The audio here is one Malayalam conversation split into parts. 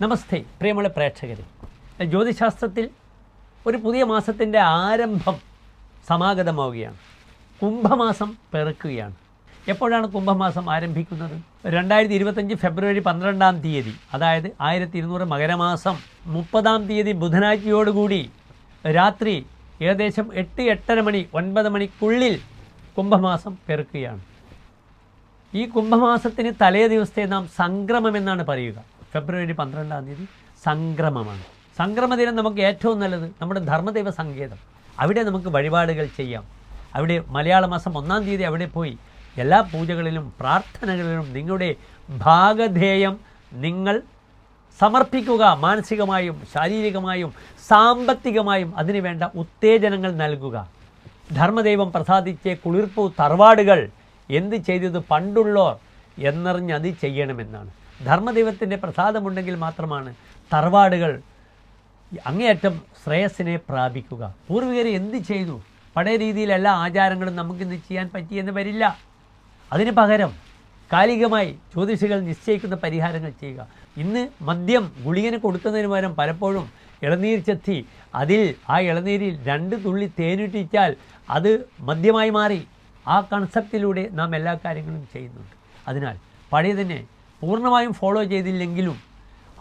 നമസ്തേ പ്രിയമുള്ള പ്രേക്ഷകരെ. ജ്യോതിശാസ്ത്രത്തിൽ ഒരു പുതിയ മാസത്തിന്റെ ആരംഭം സമാഗതമാവുകയാണ്. കുംഭമാസം പിറക്കുകയാണ്. എപ്പോഴാണ് കുംഭമാസം ആരംഭിക്കുന്നത്? രണ്ടായിരത്തി ഇരുപത്തഞ്ച് ഫെബ്രുവരി പന്ത്രണ്ടാം തീയതി അതായത് ആയിരത്തി ഇരുന്നൂറ് മകരമാസം മുപ്പതാം തീയതി ബുധനാഴ്ചയോടുകൂടി രാത്രി ഏകദേശം എട്ട് എട്ടര മണി ഒൻപത് മണിക്കുള്ളിൽ കുംഭമാസം പിറക്കുകയാണ്. ഈ കുംഭമാസത്തിന് തലേ ദിവസത്തെ നാം സംക്രമം എന്നാണ് പറയുക. ഫെബ്രുവരി പന്ത്രണ്ടാം തീയതി സംക്രമമാണ്. സംക്രമദിനം നമുക്ക് ഏറ്റവും നല്ലത് നമ്മുടെ ധർമ്മദൈവ സങ്കേതം. അവിടെ നമുക്ക് വഴിപാടുകൾ ചെയ്യാം. അവിടെ മലയാള മാസം ഒന്നാം തീയതി അവിടെ പോയി എല്ലാ പൂജകളിലും പ്രാർത്ഥനകളിലും നിങ്ങളുടെ ഭാഗധേയം നിങ്ങൾ സമർപ്പിക്കുക. മാനസികമായും ശാരീരികമായും സാമ്പത്തികമായും അതിനുവേണ്ട ഉത്തേജനങ്ങൾ നൽകുക. ധർമ്മദൈവം പ്രസാദിച്ച കുളിർപ്പു തറവാടുകൾ എന്ത് ചെയ്തത് പണ്ടുള്ളോർ എന്നറിഞ്ഞ് അത് ചെയ്യണമെന്നാണ്. ധർമ്മദൈവത്തിന്റെ പ്രസാദമുണ്ടെങ്കിൽ മാത്രമാണ് തറവാടുകൾ അങ്ങേയറ്റം ശ്രേയസ്സിനെ പ്രാപിക്കുക. പൂർവികർ എന്ത് ചെയ്തു? പഴയ രീതിയിൽ എല്ലാ ആചാരങ്ങളും നമുക്കിന്ന് ചെയ്യാൻ പറ്റിയെന്ന് വരില്ല. അതിന് പകരം കാലികമായി ജ്യോതിഷികൾ നിശ്ചയിക്കുന്ന പരിഹാരങ്ങൾ ചെയ്യുക. ഇന്ന് മദ്യം ഗുളികന് കൊടുക്കുന്നതിന് പകരം പലപ്പോഴും ഇളനീർ ചെത്തി അതിൽ ആ ഇളനീരിൽ രണ്ട് തുള്ളി തേനിട്ടിച്ചാൽ അത് മദ്യമായി മാറി. ആ കൺസെപ്റ്റിലൂടെ നാം എല്ലാ കാര്യങ്ങളും ചെയ്യുന്നുണ്ട്. അതിനാൽ പഴയതിനെ പൂർണമായും ഫോളോ ചെയ്തില്ലെങ്കിലും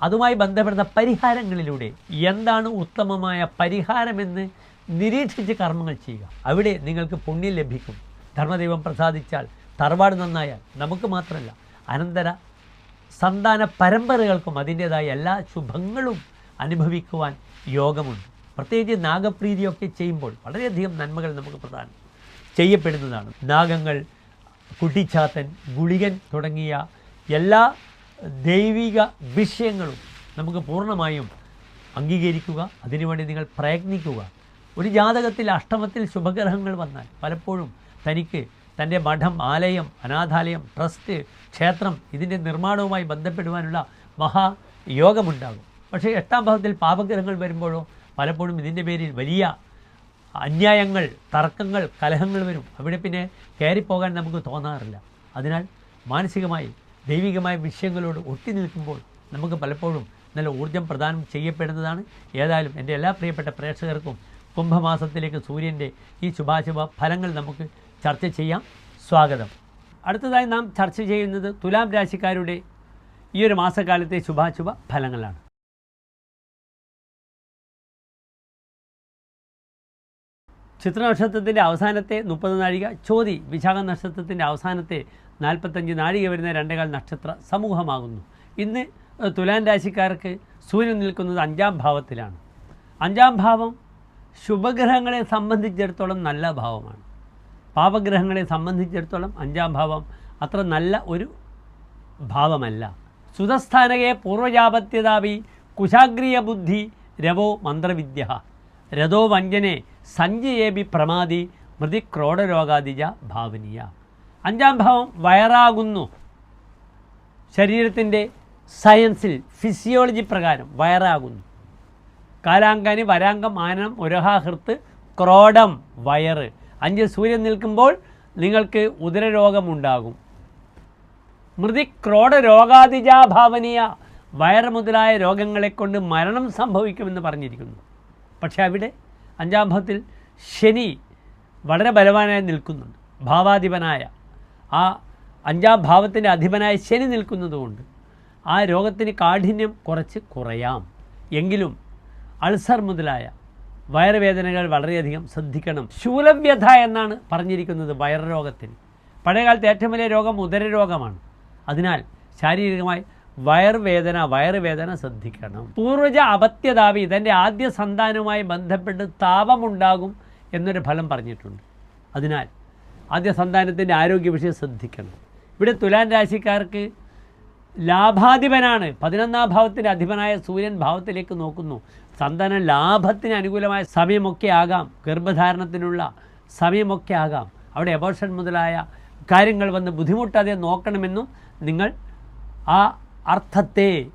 അതുമായി ബന്ധപ്പെടുന്ന പരിഹാരങ്ങളിലൂടെ എന്താണ് ഉത്തമമായ പരിഹാരമെന്ന് നിരീക്ഷിച്ച് കർമ്മങ്ങൾ ചെയ്യുക. അവിടെ നിങ്ങൾക്ക് പുണ്യം ലഭിക്കും. ധർമ്മദൈവം പ്രസാദിച്ചാൽ തറവാട് നന്നായാൽ നമുക്ക് മാത്രമല്ല അനന്തര സന്താന പരമ്പരകൾക്കും അതിന്റേതായ എല്ലാ ശുഭങ്ങളും അനുഭവിക്കുവാൻ യോഗമുണ്ട്. പ്രത്യേകിച്ച് നാഗപ്രീതിയൊക്കെ ചെയ്യുമ്പോൾ വളരെയധികം നന്മകൾ നമുക്ക് പ്രധാനം ചെയ്യപ്പെടുന്നതാണ്. നാഗങ്ങൾ കുട്ടിച്ചാത്തൻ ഗുളികൻ തുടങ്ങിയ എല്ലാ ദൈവിക വിഷയങ്ങളും നമുക്ക് പൂർണമായും അംഗീകരിക്കുക അതിനുവേണ്ടി നിങ്ങൾ പ്രയത്നിക്കുക. ഒരു ജാതകത്തിൽ അഷ്ടമത്തിൽ ശുഭഗ്രഹങ്ങൾ വന്നാൽ പലപ്പോഴും തനിക്ക് തന്റെ മഠം ആലയം അനാഥാലയം ട്രസ്റ്റ് ക്ഷേത്രം ഇതിന്റെ നിർമ്മാണവുമായി ബന്ധപ്പെടുവാനുള്ള മഹായോഗമുണ്ടാകും പക്ഷേ എട്ടാം ഭാവത്തിൽ പാപഗ്രഹങ്ങൾ വരുമ്പോഴോ പലപ്പോഴും ഇതിന്റെ പേരിൽ വലിയ അന്യായങ്ങൾ തർക്കങ്ങൾ കലഹങ്ങൾ വരും. അവിടെ പിന്നെ കയറിപ്പോകാൻ നമുക്ക് തോന്നാറില്ല. അതിനാൽ മാനസികമായി ദൈവികമായ വിഷയങ്ങളോട് ഒട്ടി നിൽക്കുമ്പോൾ നമുക്ക് പലപ്പോഴും നല്ല ഊർജം പ്രദാനം ചെയ്യപ്പെടുന്നതാണ്. ഏതായാലും എന്റെ എല്ലാ പ്രിയപ്പെട്ട പ്രേക്ഷകർക്കും കുംഭമാസത്തിലേക്ക് സൂര്യന്റെ ഈ ശുഭാശുഭ ഫലങ്ങൾ നമുക്ക് ചർച്ച ചെയ്യാം. സ്വാഗതം. അടുത്തതായി നാം ചർച്ച ചെയ്യുന്നത് തുലാം രാശിക്കാരുടെ ഈ ഒരു മാസക്കാലത്തെ ശുഭാശുഭ ഫലങ്ങളാണ്. ചിത്ര നക്ഷത്രത്തിന്റെ അവസാനത്തെ മുപ്പത് നാഴിക ചോതി വിശാഖ നക്ഷത്രത്തിന്റെ അവസാനത്തെ നാൽപ്പത്തഞ്ച് നാഴിക വരുന്ന രണ്ടേകാൽ നക്ഷത്ര സമൂഹമാകുന്നു. ഇന്ന് തുലാൻ രാശിക്കാർക്ക് സൂര്യൻ നിൽക്കുന്നത് അഞ്ചാം ഭാവത്തിലാണ്. അഞ്ചാം ഭാവം ശുഭഗ്രഹങ്ങളെ സംബന്ധിച്ചിടത്തോളം നല്ല ഭാവമാണ്. പാപഗ്രഹങ്ങളെ സംബന്ധിച്ചിടത്തോളം അഞ്ചാം ഭാവം അത്ര നല്ല ഒരു ഭാവമല്ല. സുതസ്ഥാനകെ പൂർവജാപത്യതാപി കുശാഗ്രിയ ബുദ്ധി രവോ മന്ത്രവിദ്യ രഥോ വഞ്ചനെ സഞ്ജയേബി പ്രമാദി മൃതി ക്രോഡരോഗാദിജ ഭാവനീയ. അഞ്ചാം ഭാവം വയറാകുന്നു. ശരീരത്തിന്റെ സയൻസിൽ ഫിസിയോളജി പ്രകാരം വയറാകുന്നു. കാലാങ്കാനി വരാങ്കം ആനം ഒരഹാഹൃത്ത് ക്രോഡം വയറ്. അഞ്ച് സൂര്യൻ നിൽക്കുമ്പോൾ നിങ്ങൾക്ക് ഉദരരോഗമുണ്ടാകും. മൃതി ക്രോഡ രോഗാതിജാഭാവനീയ വയറ് മുതലായ രോഗങ്ങളെ കൊണ്ട് മരണം സംഭവിക്കുമെന്ന് പറഞ്ഞിരിക്കുന്നു. പക്ഷേ അവിടെ അഞ്ചാം ഭാവത്തിൽ ശനി വളരെ ബലവാനായി നിൽക്കുന്നുണ്ട്. ഭാവാധിപനായ ആ അഞ്ചാം ഭാവത്തിന്റെ അധിപനായ ശനി നിൽക്കുന്നതുകൊണ്ട് ആ രോഗത്തിന് കാഠിന്യം കുറച്ച് കുറയാം. എങ്കിലും അൾസർ മുതലായ വയറുവേദനകൾ വളരെയധികം ശ്രദ്ധിക്കണം. ശൂലവ്യഥ എന്നാണ് പറഞ്ഞിരിക്കുന്നത് വയറുരോഗത്തിന്. പഴയകാലത്ത് ഏറ്റവും വലിയ രോഗം ഉദരരോഗമാണ്. അതിനാൽ ശാരീരികമായി വയറുവേദന വയറുവേദന ശ്രദ്ധിക്കണം. പൂർവജ അപത്യതാപി തന്റെ ആദ്യ സന്താനവുമായി ബന്ധപ്പെട്ട് താപമുണ്ടാകും എന്നൊരു ഫലം പറഞ്ഞിട്ടുണ്ട്. അതിനാൽ ആദ്യ സന്താനത്തിന്റെ ആരോഗ്യ വിഷയം ശ്രദ്ധിക്കണം. ഇവിടെ തുലാൻ രാശിക്കാർക്ക് ലാഭാധിപനാണ്. പതിനൊന്നാം ഭാവത്തിന്റെ അധിപനായ സൂര്യൻ ഭാവത്തിലേക്ക് നോക്കുന്നു. സന്താന ലാഭത്തിന് അനുകൂലമായ സമയമൊക്കെ ആകാം. ഗർഭധാരണത്തിനുള്ള സമയമൊക്കെ ആകാം. അവിടെ എബോർഷൻ മുതലായ കാര്യങ്ങൾ വന്ന് ബുദ്ധിമുട്ടാതെ നോക്കണമെന്നും നിങ്ങൾ ആ അർത്ഥത്തെ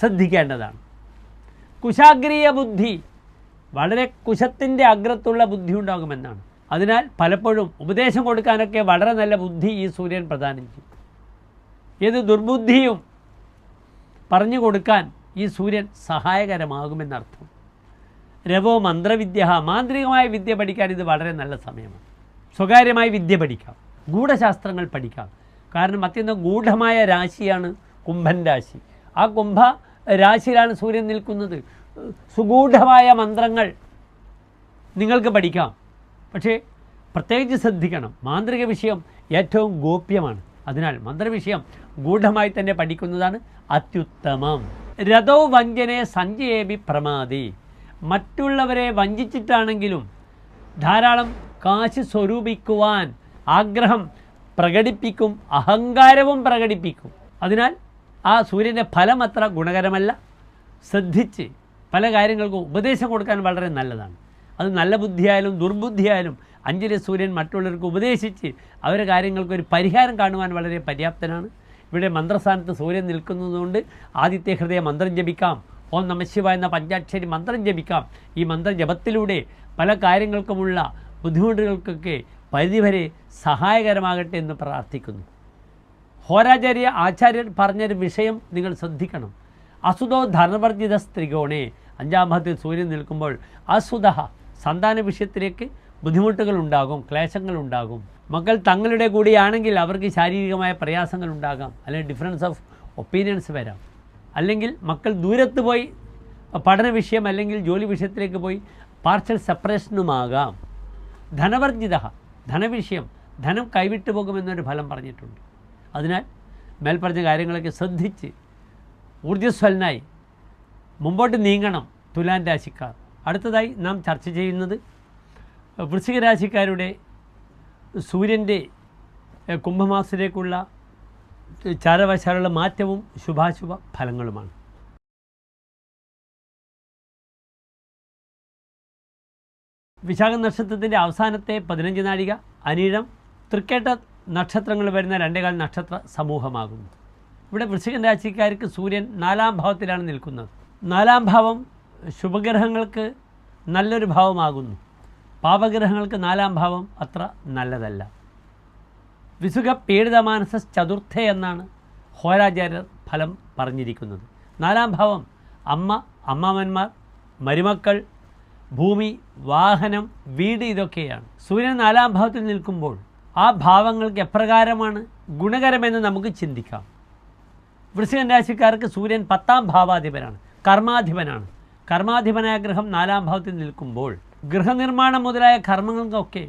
ശ്രദ്ധിക്കേണ്ടതാണ്. കുശാഗ്രീയ ബുദ്ധി വളരെ കുശത്തിന്റെ അഗ്രത്തുള്ള ബുദ്ധി ഉണ്ടാകുമെന്നാണ്. അതിനാൽ പലപ്പോഴും ഉപദേശം കൊടുക്കാനൊക്കെ വളരെ നല്ല ബുദ്ധി ഈ സൂര്യൻ പ്രദാനം ചെയ്യും ഏത് ദുർബുദ്ധിയും പറഞ്ഞു കൊടുക്കാൻ ഈ സൂര്യൻ സഹായകരമാകുമെന്നർത്ഥം. രവോ മന്ത്രവിദ്യ മാന്ത്രികമായ വിദ്യ പഠിക്കാൻ ഇത് വളരെ നല്ല സമയമാണ്. സ്വകാര്യമായി വിദ്യ പഠിക്കാം ഗൂഢശാസ്ത്രങ്ങൾ പഠിക്കാം. കാരണം അത്യന്തം ഗൂഢമായ രാശിയാണ് കുംഭൻ രാശി. ആ കുംഭ രാശിയിലാണ് സൂര്യൻ നിൽക്കുന്നത്. സുഗൂഢമായ മന്ത്രങ്ങൾ നിങ്ങൾക്ക് പഠിക്കാം. പക്ഷേ പ്രത്യേകിച്ച് ശ്രദ്ധിക്കണം. മാന്ത്രിക വിഷയം ഏറ്റവും ഗോപ്യമാണ്. അതിനാൽ മന്ത്രവിഷയം ഗൂഢമായി തന്നെ പഠിക്കുന്നതാണ് അത്യുത്തമം. രഥോ വഞ്ചനെ സഞ്ജയേബി പ്രമാതി മറ്റുള്ളവരെ വഞ്ചിച്ചിട്ടാണെങ്കിലും ധാരാളം കാശ് സ്വരൂപിക്കുവാൻ ആഗ്രഹം പ്രകടിപ്പിക്കും അഹങ്കാരവും പ്രകടിപ്പിക്കും. അതിനാൽ ആ സൂര്യന്റെ ഫലം അത്ര ഗുണകരമല്ല. ശ്രദ്ധിച്ച് പല കാര്യങ്ങൾക്കും ഉപദേശം കൊടുക്കാൻ വളരെ നല്ലതാണ്. അത് നല്ല ബുദ്ധിയായാലും ദുർബുദ്ധിയായാലും അഞ്ജലി സൂര്യൻ മറ്റുള്ളവർക്ക് ഉപദേശിച്ച് അവരെ കാര്യങ്ങൾക്ക് ഒരു പരിഹാരം കാണുവാൻ വളരെ പര്യാപ്തനാണ്. ഇവിടെ മന്ത്രസ്ഥാനത്ത് സൂര്യൻ നിൽക്കുന്നതുകൊണ്ട് ആദിത്യ ഹൃദയ മന്ത്രം ജപിക്കാം. ഓം നമശിവ എന്ന പഞ്ചാക്ഷരി മന്ത്രം ജപിക്കാം. ഈ മന്ത്രജപത്തിലൂടെ പല കാര്യങ്ങൾക്കുമുള്ള ബുദ്ധിമുട്ടുകൾക്കൊക്കെ പരിധിവരെ സഹായകരമാകട്ടെ എന്ന് പ്രാർത്ഥിക്കുന്നു. ഹോരാചാര്യ ആചാര്യർ പറഞ്ഞൊരു വിഷയം നിങ്ങൾ ശ്രദ്ധിക്കണം. അസുതോ ധനവർജിത സ്ത്രീകോണേ അഞ്ചാം ഭാഗത്തിൽ സൂര്യൻ നിൽക്കുമ്പോൾ അസുത. സന്താന വിഷയത്തിലേക്ക് ബുദ്ധിമുട്ടുകൾ ഉണ്ടാകും ക്ലേശങ്ങൾ ഉണ്ടാകും മക്കൾ തങ്ങളുടെ കൂടിയാണെങ്കിൽ അവർക്ക് ശാരീരികമായ പ്രയാസങ്ങൾ ഉണ്ടാകാം അല്ലെങ്കിൽ ഡിഫറൻസ് ഓഫ് ഒപ്പീനിയൻസ് വരാം. അല്ലെങ്കിൽ മക്കൾ ദൂരത്ത് പോയി പഠന വിഷയം അല്ലെങ്കിൽ ജോലി വിഷയത്തിലേക്ക് പോയി പാർഷ്യൽ സെപ്പറേഷനുമാകാം ധനവർജിത ധനവിഷയം ധനം കൈവിട്ടു പോകുമെന്നൊരു ഫലം പറഞ്ഞിട്ടുണ്ട്. അതിനാൽ മേൽപ്പറഞ്ഞ കാര്യങ്ങളൊക്കെ ശ്രദ്ധിച്ച് ഊർജസ്വലനായി മുമ്പോട്ട് നീങ്ങണം തുലാൻ രാശിക്കാർ. അടുത്തതായി നാം ചർച്ച ചെയ്യുന്നത് വൃശ്ചികരാശിക്കാരുടെ സൂര്യന്റെ കുംഭമാസത്തിലേക്കുള്ള ചാരവശാലുള്ള മാറ്റവും ശുഭാശുഭ ഫലങ്ങളുമാണ്. വിശാഖ നക്ഷത്രത്തിന്റെ അവസാനത്തെ പതിനഞ്ച് നാഴിക അനീഴം തൃക്കേട്ട നക്ഷത്രങ്ങൾ വരുന്ന രണ്ടേകാൽ നക്ഷത്ര സമൂഹമാകുന്നു. ഇവിടെ വൃശ്ചികൻ രാശിക്കാർക്ക് സൂര്യൻ നാലാം ഭാവത്തിലാണ് നിൽക്കുന്നത്. നാലാം ഭാവം ശുഭഗ്രഹങ്ങൾക്ക് നല്ലൊരു ഭാവമാകുന്നു. പാപഗ്രഹങ്ങൾക്ക് നാലാം ഭാവം അത്ര നല്ലതല്ല. വിസുഖ പീഡിതമാനസ ചതുർത്ഥ എന്നാണ് ഹോരാചാര്യർ ഫലം പറഞ്ഞിരിക്കുന്നത്. നാലാം ഭാവം അമ്മ അമ്മാവന്മാർ മരുമക്കൾ ഭൂമി വാഹനം വീട് ഇതൊക്കെയാണ്. സൂര്യൻ നാലാം ഭാവത്തിൽ നിൽക്കുമ്പോൾ ആ ഭാവങ്ങൾക്ക് എപ്രകാരമാണ് ഗുണകരമെന്ന് നമുക്ക് ചിന്തിക്കാം. വൃശ്ചികൻ രാശിക്കാർക്ക് സൂര്യൻ പത്താം ഭാവാധിപനാണ് കർമാധിപനാണ്. കർമാധിപനായ ഗ്രഹം നാലാം ഭാവത്തിൽ നിൽക്കുമ്പോൾ ഗൃഹനിർമ്മാണം മുതലായ കർമ്മങ്ങൾക്കൊക്കെ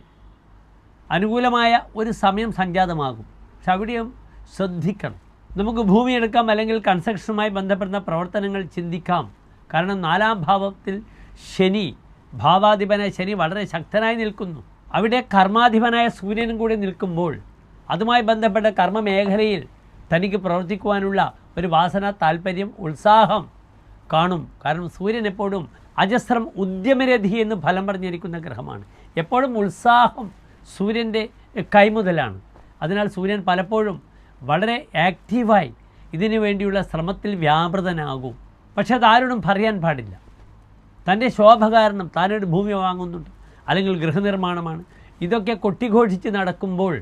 അനുകൂലമായ ഒരു സമയം സംജാതമാകും. പക്ഷെ അവിടെയും ശ്രദ്ധിക്കണം. നമുക്ക് ഭൂമി എടുക്കാം അല്ലെങ്കിൽ കൺസ്ട്രക്ഷനുമായി ബന്ധപ്പെടുന്ന പ്രവർത്തനങ്ങൾ ചിന്തിക്കാം. കാരണം നാലാം ഭാവത്തിൽ ശനി ഭാവാധിപനായ ശനി വളരെ ശക്തനായി നിൽക്കുന്നു. അവിടെ കർമാധിപനായ സൂര്യനും കൂടി നിൽക്കുമ്പോൾ അതുമായി ബന്ധപ്പെട്ട കർമ്മമേഖലയിൽ തനിക്ക് പ്രവർത്തിക്കുവാനുള്ള ഒരു വാസന താല്പര്യം ഉത്സാഹം കാണും. കാരണം സൂര്യൻ എപ്പോഴും അജസ്രം ഉദ്യമരഥി എന്ന് ഫലം പറഞ്ഞിരിക്കുന്ന ഗ്രഹമാണ്. എപ്പോഴും ഉത്സാഹം സൂര്യന്റെ കൈമുതലാണ്. അതിനാൽ സൂര്യൻ പലപ്പോഴും വളരെ ആക്റ്റീവായി ഇതിനു വേണ്ടിയുള്ള ശ്രമത്തിൽ വ്യാപൃതനാകും. പക്ഷെ അതാരോടും പറയാൻ പാടില്ല. തന്റെ ശോഭ കാരണം താനൊരു ഭൂമി വാങ്ങുന്നുണ്ട്. അല്ലെങ്കിൽ ഗൃഹനിർമ്മാണമാണ്. ഇതൊക്കെ കൊട്ടിഘോഷിച്ച് നടക്കുമ്പോൾ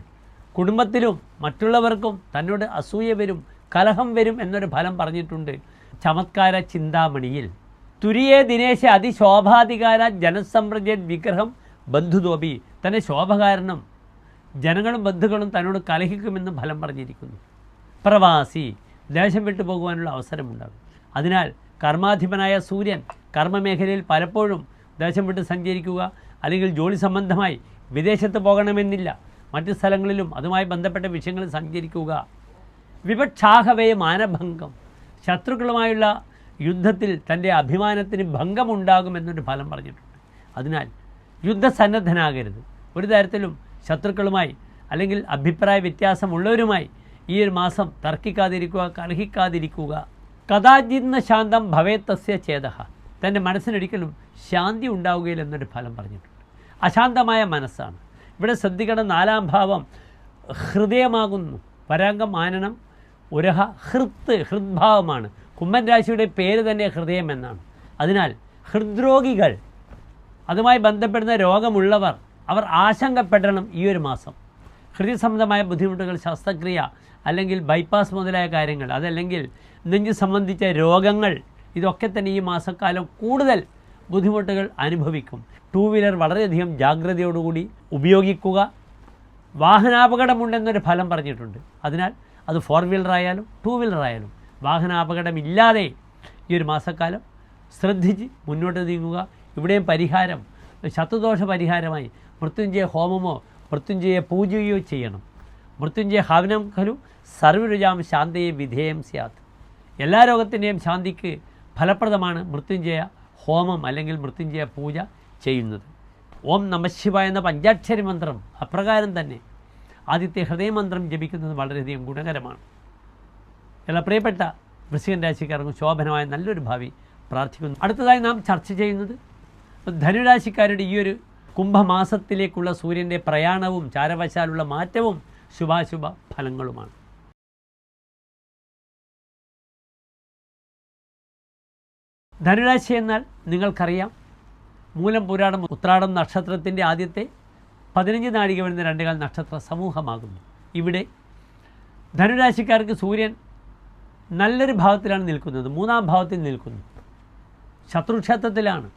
കുടുംബത്തിലും മറ്റുള്ളവർക്കും തന്നോട് അസൂയ വരും കലഹം വരും എന്നൊരു ഫലം പറഞ്ഞിട്ടുണ്ട് ചമത്കാര ചിന്താമണിയിൽ തുരിയേ ദിനേശ അതിശോഭാധികാര ജനസമ്പ്രജ വിഗ്രഹം ബന്ധുതോപി തന്റെ ശോഭ കാരണം ജനങ്ങളും ബന്ധുക്കളും തന്നോട് കലഹിക്കുമെന്ന് ഫലം പറഞ്ഞിരിക്കുന്നു. പ്രവാസി ദേശം വിട്ടു പോകുവാനുള്ള അവസരമുണ്ടാകും. അതിനാൽ കർമാധിപനായ സൂര്യൻ കർമ്മമേഖലയിൽ പലപ്പോഴും ദേശം വിട്ട് സഞ്ചരിക്കുക അല്ലെങ്കിൽ ജോലി സംബന്ധമായി വിദേശത്ത് പോകണമെന്നില്ല. മറ്റ് സ്ഥലങ്ങളിലും അതുമായി ബന്ധപ്പെട്ട വിഷയങ്ങളിൽ സഞ്ചരിക്കുക. വിപക്ഷാഹവേ മാനഭംഗം. ശത്രുക്കളുമായുള്ള യുദ്ധത്തിൽ തന്റെ അഭിമാനത്തിന് ഭംഗമുണ്ടാകുമെന്നൊരു ഫലം പറഞ്ഞിട്ടുണ്ട്. അതിനാൽ യുദ്ധസന്നദ്ധനാകരുത്. ഒരു തരത്തിലും ശത്രുക്കളുമായി അല്ലെങ്കിൽ അഭിപ്രായ വ്യത്യാസമുള്ളവരുമായി ഈ ഒരു മാസം തർക്കിക്കാതിരിക്കുക കലഹിക്കാതിരിക്കുക. കഥാജിന്ന ശാന്തം ഭവേത്തസ്യ ചേത. തന്റെ മനസ്സിനൊരിക്കലും ശാന്തി ഉണ്ടാവുകയില്ല എന്നൊരു ഫലം പറഞ്ഞിട്ടുണ്ട്. അശാന്തമായ മനസ്സാണ്. ഇവിടെ ശ്രദ്ധിക്കേണ്ട നാലാം ഭാവം ഹൃദയമാകുന്നു. വരാംഗം മാനനം ഉരഹ ഹൃത്ത് ഹൃദ്ഭാവമാണ്. കുംഭൻ രാശിയുടെ പേര് തന്നെ ഹൃദയം എന്നാണ്. അതിനാൽ ഹൃദ്രോഗികൾ അതുമായി ബന്ധപ്പെടുന്ന രോഗമുള്ളവർ അവർ ആശങ്കപ്പെടണം ഈ ഒരു മാസം. ഹൃദയ സംബന്ധമായ ബുദ്ധിമുട്ടുകൾ ശസ്ത്രക്രിയ അല്ലെങ്കിൽ ബൈപ്പാസ് മുതലായ കാര്യങ്ങൾ അതല്ലെങ്കിൽ നെഞ്ച് സംബന്ധിച്ച രോഗങ്ങൾ ഇതൊക്കെ തന്നെ ഈ മാസക്കാലം കൂടുതൽ ബുദ്ധിമുട്ടുകൾ അനുഭവിക്കും. ടൂ വീലർ വളരെയധികം ജാഗ്രതയോടുകൂടി ഉപയോഗിക്കുക. വാഹനാപകടമുണ്ടെന്നൊരു ഫലം പറഞ്ഞിട്ടുണ്ട്. അതിനാൽ അത് ഫോർ വീലറായാലും വീലർ ആയാലും വാഹനാപകടമില്ലാതെ ഈ ഒരു മാസക്കാലം ശ്രദ്ധിച്ച് മുന്നോട്ട് നീങ്ങുക. ഇവിടെയും പരിഹാരം ശത്രുദോഷ പരിഹാരമായി മൃത്യുഞ്ജയ ഹോമമോ മൃത്യുഞ്ജയ പൂജയോ ചെയ്യണം. മൃത്യുഞ്ജയ ഹവനം ഖലു സർവരുജാം ശാന്തയെ വിധേയം സ്യാത്. എല്ലാ രോഗത്തിന്റെയും ശാന്തിക്ക് ഫലപ്രദമാണ് മൃത്യുഞ്ജയ ഹോമം അല്ലെങ്കിൽ മൃത്യുഞ്ജയ പൂജ ചെയ്യുന്നത്. ഓം നമശിവ എന്ന പഞ്ചാക്ഷരി മന്ത്രം അപ്രകാരം തന്നെ ആദ്യത്തെ ഹൃദയമന്ത്രം ജപിക്കുന്നത് വളരെയധികം ഗുണകരമാണ്. എല്ലാ പ്രിയപ്പെട്ട വൃശ്ചികൻ രാശിക്കാർക്ക് ശോഭനമായ നല്ലൊരു ഭാവി പ്രാർത്ഥിക്കുന്നു. അടുത്തതായി നാം ചർച്ച ചെയ്യുന്നത് ധനുരാശിക്കാരുടെ ഈ ഒരു കുംഭമാസത്തിലേക്കുള്ള സൂര്യന്റെ പ്രയാണവും ചാരവശാലുള്ള മാറ്റവും ശുഭാശുഭ ഫലങ്ങളുമാണ്. ധനുരാശി എന്നാൽ നിങ്ങൾക്കറിയാം മൂലം പുരാണം ഉത്രാടം നക്ഷത്രത്തിന്റെ ആദ്യത്തെ പതിനഞ്ച് നാഴിക വരുന്ന രണ്ടുകാൽ നക്ഷത്ര സമൂഹമാകുന്നു. ഇവിടെ ധനുരാശിക്കാർക്ക് സൂര്യൻ നല്ലൊരു ഭാവത്തിലാണ് നിൽക്കുന്നത്. മൂന്നാം ഭാവത്തിൽ നിൽക്കുന്നു. ശത്രുക്ഷേത്രത്തിലാണ്.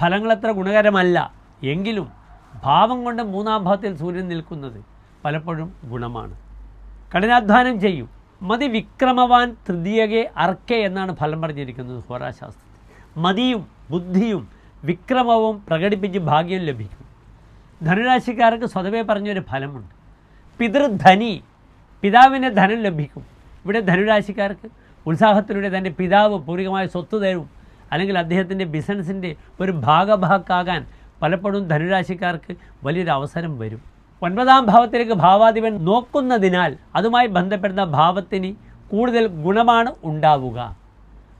ഫലങ്ങളത്ര ഗുണകരമല്ല. എങ്കിലും ഭാവം കൊണ്ട് മൂന്നാം ഭാവത്തിൽ സൂര്യൻ നിൽക്കുന്നത് പലപ്പോഴും ഗുണമാണ്. കഠിനാധ്വാനം ചെയ്യും. മതി വിക്രമവാൻ തൃതീയകെ അർക്കെ എന്നാണ് ഫലം പറഞ്ഞിരിക്കുന്നത് ഹോരാശാസ്ത്രത്തിൽ. മതിയും ബുദ്ധിയും വിക്രമവും പ്രകടിപ്പിച്ച് ഭാഗ്യം ലഭിക്കും. ധനുരാശിക്കാർക്ക് സ്വതവേ പറഞ്ഞൊരു ഫലമുണ്ട്. പിതൃധനി പിതാവിന് ധനം ലഭിക്കും. ഇവിടെ ധനുരാശിക്കാർക്ക് ഉത്സാഹത്തിലൂടെ തന്റെ പിതാവ് പൂർവികമായ സ്വത്ത് തരും അല്ലെങ്കിൽ അദ്ദേഹത്തിന്റെ ബിസിനസ്സിന്റെ ഒരു ഭാഗഭാക്കാകാൻ പലപ്പോഴും ധനുരാശിക്കാർക്ക് വലിയൊരു അവസരം വരും. ഒൻപതാം ഭാവത്തിലേക്ക് ഭാവാധിപൻ നോക്കുന്നതിനാൽ അതുമായി ബന്ധപ്പെടുന്ന ഭാവത്തിന് കൂടുതൽ ഗുണമാണ് ഉണ്ടാവുക.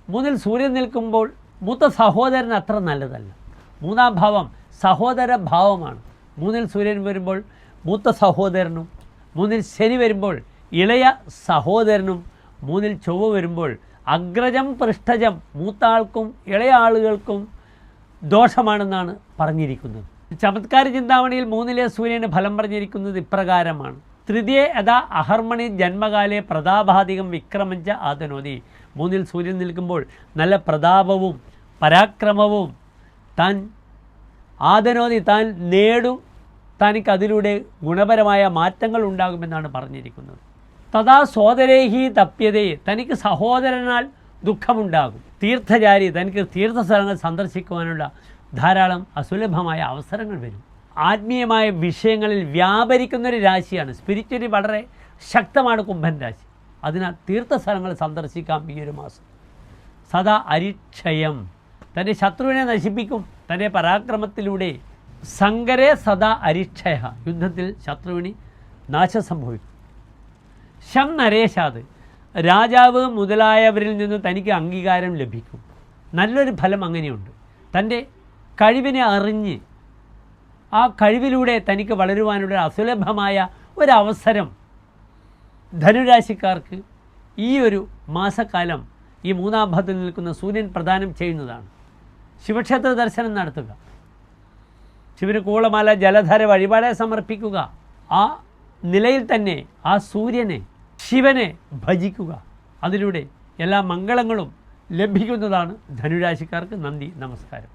മൂന്നിൽ സൂര്യൻ നിൽക്കുമ്പോൾ മൂത്ത സഹോദരൻ അത്ര നല്ലതല്ല. മൂന്നാം ഭാവം സഹോദര ഭാവമാണ്. മൂന്നിൽ സൂര്യൻ വരുമ്പോൾ മൂത്ത സഹോദരനും മൂന്നിൽ ശനി വരുമ്പോൾ ഇളയ സഹോദരനും മൂന്നിൽ ചൊവ്വ വരുമ്പോൾ അഗ്രജം പൃഷ്ഠജം മൂത്ത ആൾക്കും ഇളയ ആളുകൾക്കും ദോഷമാണെന്നാണ് പറഞ്ഞിരിക്കുന്നത്. ചമത്കാര ചിന്താമണിയിൽ മൂന്നിലെ സൂര്യന് ഫലം പറഞ്ഞിരിക്കുന്നത് ഇപ്രകാരമാണ്. തൃതീയ യഥാ അഹർമണി ജന്മകാലെ പ്രതാപാധികം വിക്രമിച്ച ആതനോതി മൂന്നിൽ സൂര്യൻ നിൽക്കുമ്പോൾ നല്ല പ്രതാപവും പരാക്രമവും താൻ ആദനോദി താൻ നേടും തനിക്ക് അതിലൂടെ ഗുണപരമായ മാറ്റങ്ങൾ ഉണ്ടാകുമെന്നാണ് പറഞ്ഞിരിക്കുന്നത്. തഥാ സോദരേഹി തപ്യതയെ തനിക്ക് സഹോദരനാൽ ദുഃഖമുണ്ടാകും. തീർത്ഥചാരി തനിക്ക് തീർത്ഥസ്ഥലങ്ങൾ സന്ദർശിക്കുവാനുള്ള ധാരാളം അസുലഭമായ അവസരങ്ങൾ വരും. ആത്മീയമായ വിഷയങ്ങളിൽ വ്യാപരിക്കുന്നൊരു രാശിയാണ്. സ്പിരിച്വലി വളരെ ശക്തമാണ് കുംഭൻ രാശി. അതിനാൽ തീർത്ഥസ്ഥലങ്ങൾ സന്ദർശിക്കാം ഈ ഒരു മാസം. സദാ അരിക്ഷയം. തന്റെ ശത്രുവിനെ നശിപ്പിക്കും. തന്റെ പരാക്രമത്തിലൂടെ സങ്കരെ സദാ അരിക്ഷയ യുദ്ധത്തിൽ ശത്രുവിന് നാശം സംഭവിക്കും ശം നരേശാത് രാജാവ് മുതലായവരിൽ നിന്ന് തനിക്ക് അംഗീകാരം ലഭിക്കും. നല്ലൊരു ഫലം അങ്ങനെയുണ്ട്. തന്റെ കഴിവിനെ അറിഞ്ഞ് ആ കഴിവിലൂടെ തനിക്ക് വളരുവാനുള്ള അസുലഭമായ ഒരവസരം ധനുരാശിക്കാർക്ക് ഈ ഒരു മാസക്കാലം ഈ മൂന്നാം ഭാഗത്തിൽ നിൽക്കുന്ന സൂര്യൻ പ്രദാനം ചെയ്യുന്നതാണ്. ശിവക്ഷേത്ര ദർശനം നടത്തുക. ശിവന് കൂളമാല ജലധാര വഴിപാടെ സമർപ്പിക്കുക. ആ നിലയിൽ തന്നെ ആ സൂര്യനെ ശിവനെ ഭജിക്കുക. അതിലൂടെ എല്ലാ മംഗളങ്ങളും ലഭിക്കുന്നതാണ് ധനുരാശിക്കാർക്ക് നന്ദി നമസ്കാരം.